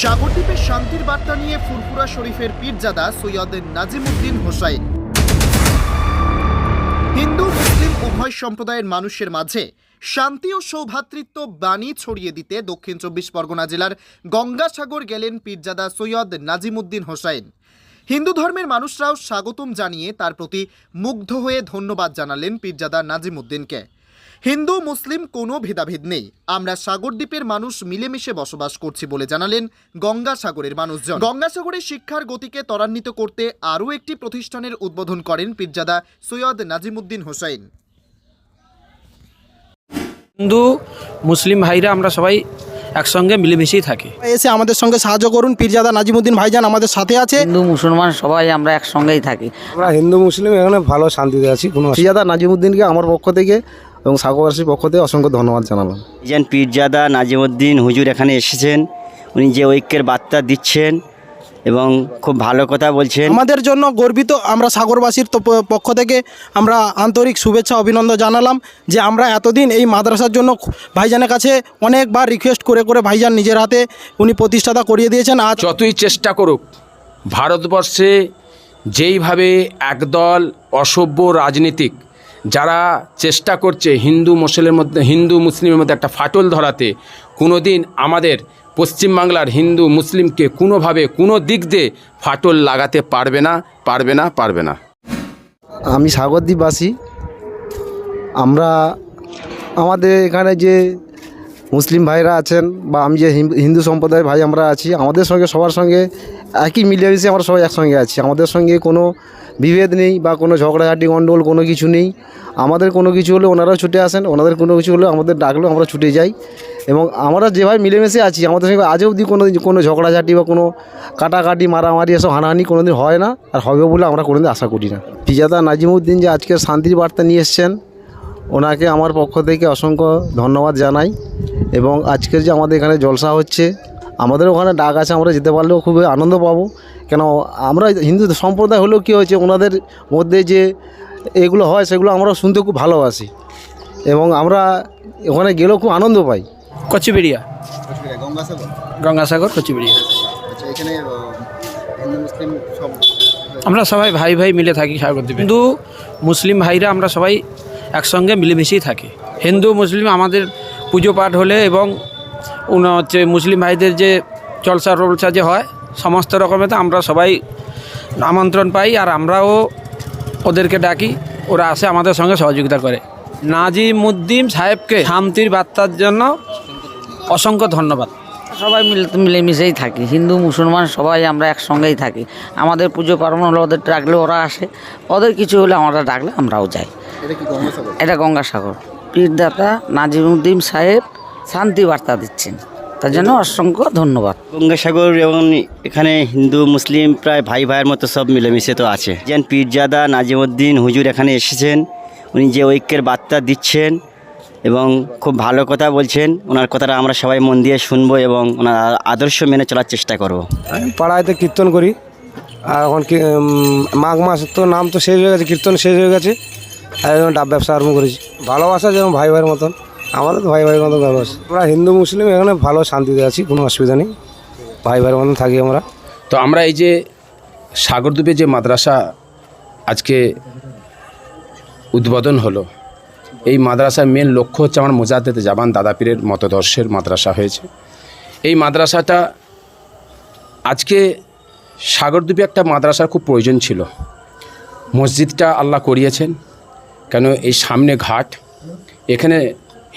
সাগরদ্বীপে শান্তির বার্তা নিয়ে ফুরফুরা শরীফের পীরজাদা সৈয়দ নাজিমুদ্দিন হোসাইন। হিন্দু, মুসলিম, উভয় সম্প্রদায়ের মানুষের মাঝে শান্তি ও সৌভ্রাতৃত্ব বাণী ছড়িয়ে দিতে দক্ষিণ চব্বিশ পরগনা জেলার গঙ্গাসাগর গেলেন পীরজাদা সৈয়দ নাজিমুদ্দিন হোসাইন। হিন্দু ধর্মের মানুষরাও স্বাগতম জানিয়ে তার প্রতি মুগ্ধ হয়ে ধন্যবাদ জানালেন পীরজাদা নাজিমুদ্দিনকে। হিন্দু মুসলিম কোনো ভেদাভেদ নেই। আমরা সাগরদ্বীপের মানুষ মিলেমিশে বসবাস করছি বলে জানালেন গঙ্গাসাগরের মানুষজন। গঙ্গাসাগরের শিক্ষার গতিকে ত্বরান্বিত করতে আরও একটি প্রতিষ্ঠানের উদ্বোধন করেন পীরজাদা সৈয়দ নাজিমুদ্দিন হোসাইন। হিন্দু মুসলিম ভাইরা আমরা সবাই একসঙ্গে মিলেমিশেই থাকি। এসে আমাদের সঙ্গে সাহায্য করুন পীরজাদা নাজিমুদ্দিন ভাইজান আমাদের সাথে আছে। হিন্দু মুসলমান সবাই আমরা একসঙ্গেই থাকি। আমরা হিন্দু মুসলিম এখানে ভালো শান্তিতে আছি কোনো সিয়াদা নাজিমুদ্দিনকে আমার পক্ষ থেকে এবং সাগরবাসীর পক্ষ থেকে অসংখ্য ধন্যবাদ জানালাম। যেন পীরজাদা নাজিমুদ্দিন হুজুর এখানে এসেছেন। উনি যে ঐক্যের বার্তা দিচ্ছেন এবং খুব ভালো কথা বলছেন। আমাদের জন্য গর্বিত আমরা সাগরবাসীর তো পক্ষ থেকে আমরা আন্তরিক শুভেচ্ছা অভিনন্দন জানালাম যে আমরা এতদিন এই মাদ্রাসার জন্য ভাইজানের কাছে অনেকবার রিকোয়েস্ট করে করে ভাইজান নিজের হাতে উনি প্রতিষ্ঠাতা করিয়ে দিয়েছেন। আজ যতই চেষ্টা করুক ভারতবর্ষে যেইভাবে একদল অসভ্য রাজনীতিক যারা চেষ্টা করছে হিন্দু মুসলিমের মধ্যে, হিন্দু মুসলিমের মধ্যে একটা ফাটল ধরাতে কোনো দিন আমাদের পশ্চিমবাংলার হিন্দু মুসলিমকে কোনোভাবে, কোনো দিক দিয়ে ফাটল লাগাতে পারবে না পারবে না পারবে না। আমি সাগরদ্বীপবাসী আমরা, আমাদের এখানে যে মুসলিম ভাইরা আছেন বা আমি যে হিন্দু- সম্প্রদায়ের ভাই আমরা আছি, আমাদের সঙ্গে, সবার সঙ্গে একই মিলেমিশে আমরা সবাই একসঙ্গে আছি। আমাদের সঙ্গে কোনো বিভেদ নেই বা কোনো ঝগড়াঝাটি গণ্ডগোল কোনো কিছু নেই। আমাদের কোনো কিছু হলে ওনারাও ছুটে আসেন, ওনাদের কোনো কিছু হলে আমাদের ডাকলেও আমরা ছুটে যাই। এবং আমরা যেভাবে মিলেমিশে আছি, আমাদের সঙ্গে আজও অবধি কোনো কোনো ঝগড়াঝাটি বা কোনো কাটাকাটি, মারামারি এসব হানাহানি কোনো দিন হয় না আর হবে বলে আমরা কোনোদিন আশা করি না। পিজাদা নাজিমুদ্দিন যে আজকের শান্তির বার্তা নিয়ে এসছেন, ওনাকে আমার পক্ষ থেকে অসংখ্য ধন্যবাদ জানাই। এবং আজকের যে আমাদের এখানে জলসা হচ্ছে আমাদের ওখানে ডাক আছে আমরা যেতে পারলেও খুবই আনন্দ পাবো। কেন আমরা হিন্দু সম্প্রদায় হলেও কী হয়েছে ওনাদের মধ্যে যে এগুলো হয় সেগুলো আমরা শুনতে খুব ভালোবাসি। এবং আমরা ওখানে গেলেও খুব আনন্দ পাই। কচিবেড়িয়া। গঙ্গাসাগর? কচিবেড়িয়া। আমরা সবাই ভাই ভাই মিলে থাকি সাগরদ্বীপে হিন্দু মুসলিম ভাইরা আমরা সবাই একসঙ্গে মিলেমিশেই থাকি। হিন্দু মুসলিম আমাদের পুজো পাঠ হলে এবং উনা হচ্ছে মুসলিম ভাইদের যে জলসা রলসা যে হয় সমস্ত রকমের আমরা সবাই আমন্ত্রণ পাই আর আমরাও ওদেরকে ডাকি ওরা আসে আমাদের সঙ্গে সহযোগিতা করে। নাজিমুদ্দিন সাহেবকে শান্তির বার্তার জন্য অসংখ্য ধন্যবাদ। সবাই মিলে মিলেমিশেই থাকি হিন্দু মুসলমান সবাই আমরা একসঙ্গেই থাকি। আমাদের পুজো পার্বণ হলে ওদের ডাকলে ওরা আসে ওদের কিছু হলে আমরা ডাকলে আমরাও যাই। এটা গঙ্গাসাগর? পীরদাতা নাজিমুদ্দিন সাহেব শান্তি বার্তা দিচ্ছেন। তার জন্য অসংখ্য ধন্যবাদ। গঙ্গাসাগর এবং এখানে হিন্দু মুসলিম প্রায় ভাই ভাইয়ের মতো সব মিলেমিশে তো আছে। যেন পীরজাদা নাজিমুদ্দিন হুজুর এখানে এসেছেন উনি যে ঐক্যের বার্তা দিচ্ছেন এবং খুব ভালো কথা বলছেন ওনার কথাটা আমরা সবাই মন দিয়ে শুনব এবং ওনার আদর্শ মেনে চলার চেষ্টা করব। আমি পাড়ায়তে কীর্তন করি আর এখন কি মাঘ মাস তো নাম তো শেষ হয়ে গেছে কীর্তন শেষ হয়ে গেছে আর ডাব ব্যবসা আরম্ভ করেছি। ভালোবাসা যেমন ভাই ভাইয়ের মতন। আমাদের ভাই ভাইয়ের মতন ভালোবাসা আমরা হিন্দু, মুসলিম, এখানে ভালো শান্তিতে আছি, কোনো অসুবিধা নেই। ভাই ভাইয়ের মতন থাকি আমরা। তো আমরা এই যে সাগরদ্বীপে যে মাদ্রাসা আজকে উদ্বোধন হলো, এই মাদ্রাসার মেন লক্ষ্য হচ্ছে আমার মোজাদ্দেদ জাবান দাদাপীরের মতদর্শের মাদ্রাসা হয়েছে। এই মাদ্রাসাটা আজকে সাগরদ্বীপে একটা মাদ্রাসার খুব প্রয়োজন ছিল। মসজিদটা আল্লাহ করিয়েছেন, কেন এই সামনে ঘাট, এখানে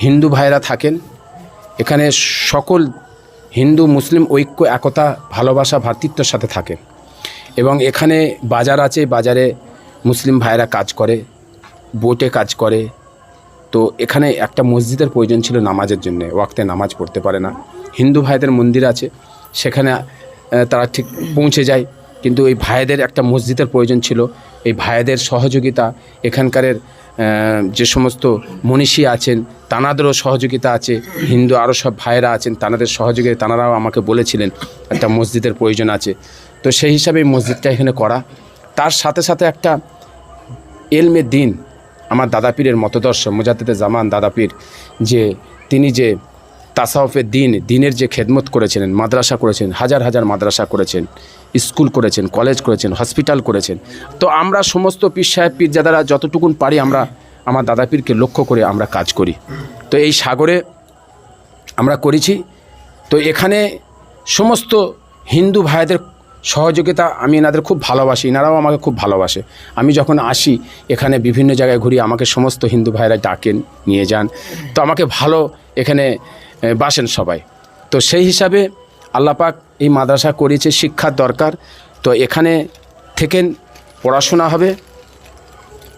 হিন্দু ভাইরা থাকেন। এখানে সকল হিন্দু মুসলিম ঐক্য, একতা, ভালোবাসা ভ্রাতৃত্বের সাথে থাকে। এবং এখানে বাজার আছে, বাজারে মুসলিম ভাইরা কাজ করে, বোটে কাজ করে। তো এখানে একটা মসজিদের প্রয়োজন ছিল নামাজের জন্য, ওয়াক্তে নামাজ পড়তে পারে না। হিন্দু ভাইদের মন্দির আছে, সেখানে তারা ঠিক পৌঁছে যায়। কিন্তু এই ভাইদের একটা মসজিদের প্রয়োজন ছিল। এই ভাইদের সহযোগিতা, এখানকারের যে সমস্ত মনীষী আছেন, তানাদেরও সহযোগিতা আছে, হিন্দু আরও সব ভাইয়েরা আছেন, তানাদের সহযোগিতা, তানারাও আমাকে বলেছিলেন, একটা মসজিদের প্রয়োজন আছে। তো সেই হিসাবে মসজিদটা এখানে করা। তার সাথে সাথে একটা এলমে দিন, আমার দাদাপীরের মতদর্শ, মুজাদ্দেদে জামান দাদাপীর, যে তিনি যে তাসাউফের দিন, দিনের যে খেদমত করেছিলেন, মাদ্রাসা করেছেন, হাজার হাজার মাদ্রাসা করেছেন স্কুল করেছেন, কলেজ করেছেন, হসপিটাল করেছেন। তো আমরা সমস্ত পীর সাহেব পীরজাদারা যতটুকুন পারি আমরা, আমার দাদা পীরকে লক্ষ্য করে আমরা কাজ করি। তো এই সাগরে আমরা করেছি। তো এখানে সমস্ত হিন্দু ভাইদের সহযোগিতা আমি এনাদের খুব ভালোবাসি, এনারাও আমাকে খুব ভালোবাসে। আমি যখন আসি, এখানে বিভিন্ন জায়গায় ঘুরি, আমাকে সমস্ত হিন্দু ভাইরা ডাকেন, নিয়ে যান। তো আমাকে ভালো এখানে বাসেন সবাই। তো সেই হিসাবে আল্লাপাক এই মাদ্রাসা করেছে শিক্ষার দরকার। তো এখানে থেকেন পড়াশোনা হবে,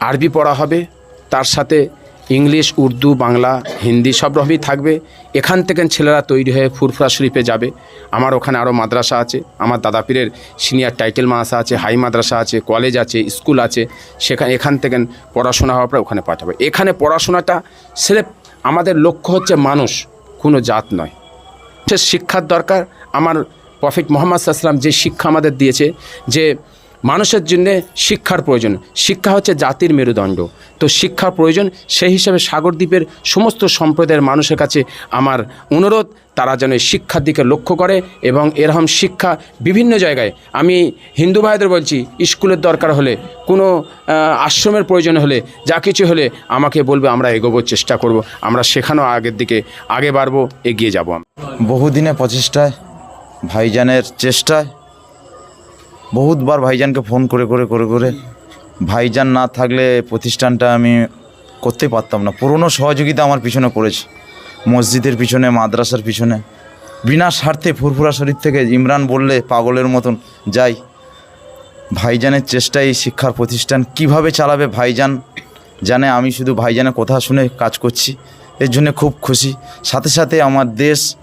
আরবি পড়া হবে, তার সাথে ইংলিশ, উর্দু, বাংলা, হিন্দি সব রকমই থাকবে। এখান থেকে ছেলেরা তৈরি হয়ে ফুরফুরা শরীফে যাবে। আমার ওখানে আরও মাদ্রাসা আছে, আমার দাদা পীরের সিনিয়র টাইটেল মাদ্রাসা আছে, হাই মাদ্রাসা আছে, কলেজ আছে, স্কুল আছে, সেখানে, এখান থেকে পড়াশোনা হওয়ার পরে ওখানে পাঠাবে। এখানে পড়াশোনাটা স্রেফ আমাদের লক্ষ্য হচ্ছে মানুষ, কোনো জাত নয়। সে শিক্ষার দরকার আমার প্রফিট মোহাম্মদ সাল্লাম যে শিক্ষা আমাদের দিয়েছে, যে মানুষের জন্য শিক্ষার প্রয়োজন। শিক্ষা হচ্ছে জাতির মেরুদণ্ড। তো শিক্ষা প্রয়োজন, সেই হিসাবে সাগরদ্বীপের সমস্ত সম্প্রদায়ের মানুষের কাছে আমার অনুরোধ, তারা যেন শিক্ষার দিকে লক্ষ্য করে এবং এরকম শিক্ষা বিভিন্ন জায়গায়, আমি হিন্দু ভাইদের বলছি, স্কুলের দরকার হলে, কোনো আশ্রমের প্রয়োজন হলে, যা কিছু হলে আমাকে বলবে, আমরা এগোবোর চেষ্টা করব, আমরা সেখানেও আগের দিকে, আগে বাড়বো, এগিয়ে যাব বহুদিনে প্রচেষ্টায় ভাইজানের চেষ্টায় বহুতবার ভাইজানকে ফোন করে করে করে করে। ভাইজান না থাকলে প্রতিষ্ঠানটা আমি করতে পারতাম না। পুরনো সহযোগিতা আমার পিছনে করেছে মসজিদের পিছনে, মাদ্রাসার পিছনে। বিনা স্বার্থে ফুরফুরা শরীর থেকে ইমরান বললে পাগলের মতন, যাই, ভাইজানের চেষ্টায় এই শিক্ষার প্রতিষ্ঠান কীভাবে চালাবে ভাইজান জানে? আমি শুধু ভাইজানের কথা শুনে কাজ করছি। এর জন্য খুব খুশি। সাথে সাথে আমার দেশ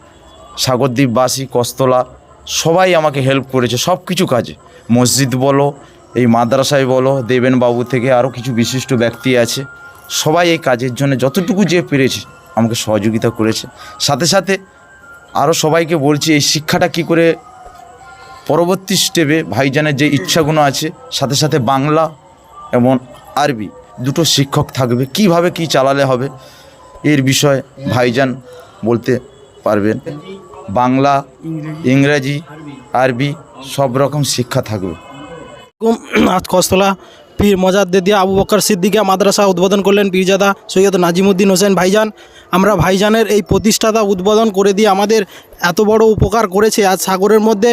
সাগরদ্বীপবাসী, কস্তলা, সবাই আমাকে হেল্প করেছে সব কিছু কাজে। মসজিদ বলো, এই মাদ্রাসায় বলো দেবেন বাবু থেকে আরও কিছু বিশিষ্ট ব্যক্তি আছে, সবাই এই কাজের জন্য যতটুকু যে পেরেছে, আমাকে সহযোগিতা করেছে। সাথে সাথে আরও সবাইকে বলছি, এই শিক্ষাটা কি করে পরবর্তী স্টেপে ভাইজানের যে ইচ্ছাগুলো আছে, সাথে সাথে বাংলা এবং আরবি দুটো শিক্ষক থাকবে, কীভাবে কি চালালে হবে, এর বিষয়ে ভাইজান বলতে পারবেন। বাংলা ইংরেজি আরবি। সব রকম শিক্ষা থাকবে। আজ কস্তলা পীর মজাদ্দেদিয়া আবু বকর সিদ্দিকা মাদ্রাসা উদ্বোধন করলেন পীরজাদা সৈয়দ নাজিমুদ্দিন হোসেন ভাইজান। আমরা ভাইজানের এই প্রতিষ্ঠাতা উদ্বোধন করে দিয়ে আমাদের এত বড় উপকার করেছে। আজ সাগরের মধ্যে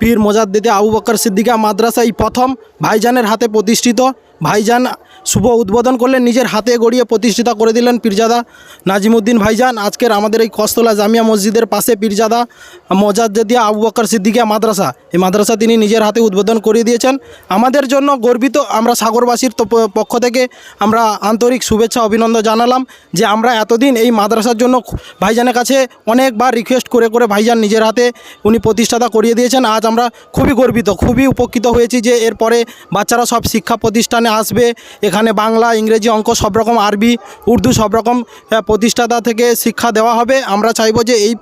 পীর মজাদ্দেদিয়া আবু বকর সিদ্দিকা মাদ্রাসা এই প্রথম ভাইজানের হাতে প্রতিষ্ঠিত। ভাইজান শুভ উদ্বোধন করলেন, নিজের হাতে গড়িয়ে প্রতিষ্ঠিত করে দিলেন পীরজাদা নাজিমুদ্দিন ভাইজান। আজকের আমাদের এই কস্তলা জামিয়া মসজিদের পাশে পীরজাদা মজাদ্দেদিয়া আবু বকর সিদ্দিকিয়া মাদ্রাসা। এই মাদ্রাসা তিনি নিজের হাতে উদ্বোধন করে দিয়েছেন। আমাদের জন্য গর্বিত আমরা সাগরবাসীর পক্ষ থেকে আমরা আন্তরিক শুভেচ্ছা, অভিনন্দন জানালাম যে আমরা এতদিন এই মাদ্রাসার জন্য ভাইজানের কাছে অনেকবার রিকোয়েস্ট করে করে ভাইজান নিজের হাতে উনি প্রতিষ্ঠাতা করিয়ে দিয়েছেন। আজ আমরা খুবই গর্বিত, খুবই উপকৃত হয়েছি যে এরপরে বাচ্চারা সব শিক্ষা প্রতিষ্ঠানে আসবে। এখানে বাংলা, ইংরেজি অঙ্ক সব রকম আরবি, উর্দু সব রকম প্রতিষ্ঠাতা থেকে শিক্ষা দেওয়া হবে। আমরা চাইব যে এই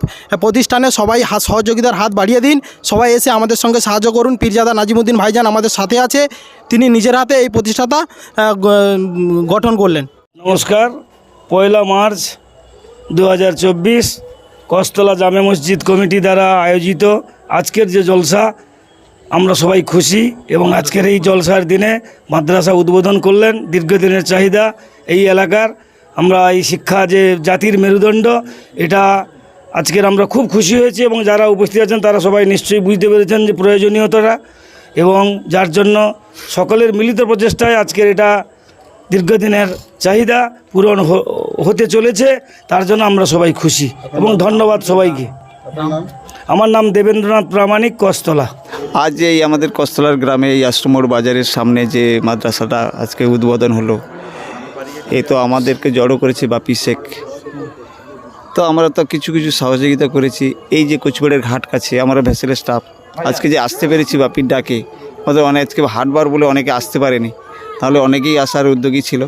প্রতিষ্ঠানে সবাই সহযোগিতার হাত বাড়িয়ে দিন। সবাই এসে আমাদের সঙ্গে সাহায্য করুন। পীরজাদা নাজিমুদ্দিন ভাইজান আমাদের সাথে আছে। তিনি নিজের হাতে এই প্রতিষ্ঠাতা গঠন করলেন। নমস্কার। পয়লা মার্চ দু হাজার চব্বিশ, কস্তলা জামে মসজিদ কমিটি দ্বারা আয়োজিত আজকের যে জলসা আমরা সবাই খুশি এবং আজকের এই জলসার দিনে মাদ্রাসা উদ্বোধন করলেন দীর্ঘদিনের চাহিদা এই এলাকার। আমরা এই শিক্ষা যে জাতির মেরুদণ্ড এটা আজকের আমরা খুব খুশি হয়েছি এবং যারা উপস্থিত আছেন তারা সবাই নিশ্চয়ই বুঝতে পেরেছেন যে প্রয়োজনীয়তাটা এবং যার জন্য সকলের মিলিত প্রচেষ্টায় আজকের এটা দীর্ঘদিনের চাহিদা পূরণ হতে চলেছে তার জন্য আমরা সবাই খুশি এবং ধন্যবাদ সবাইকে। আমার নাম দেবেন্দ্রনাথ প্রামাণিক কস্তলা। আজ এই আমাদের কস্তলার গ্রামে এই আশ্রমোড় বাজারের সামনে যে মাদ্রাসাটা আজকে উদ্বোধন হলো, এ তো আমাদেরকে জড়ো করেছে বাপি শেখ। তো আমরা তো কিছু কিছু সহযোগিতা করেছি। এই যে কোচবিড়ের ঘাট কাছে, আমরা ভেসেলের স্টাফ আজকে যে আসতে পেরেছি বাপির ডাকে, আমাদের অনেক আজকে হাটবার বলে অনেকে আসতে পারেনি। তাহলে অনেকেই আসার উদ্যোগী ছিল।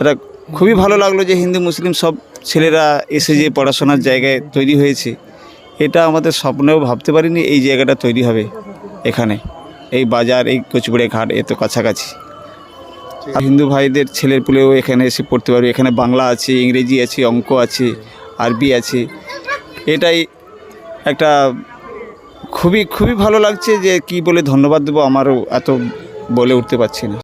এটা খুবই ভালো লাগল যে হিন্দু, মুসলিম সব ছেলেরা এসে যে পড়াশোনার জায়গায় তৈরি হয়েছে। এটা আমাদের স্বপ্নেও ভাবতে পারিনি এই জায়গাটা তৈরি হবে এখানে। এই বাজার, এই কচুপুড়ে ঘাট এত কাছাকাছি। হিন্দু ভাইদের ছেলের পুলেও এখানে এসে পড়তে পারবে। এখানে বাংলা আছে, ইংরেজি আছে, অঙ্ক আছে, আরবি আছে। এটাই একটা খুবই খুবই ভালো লাগছে যে কি বলে ধন্যবাদ দেবো, আমারও এত বলে উঠতে পারছি না।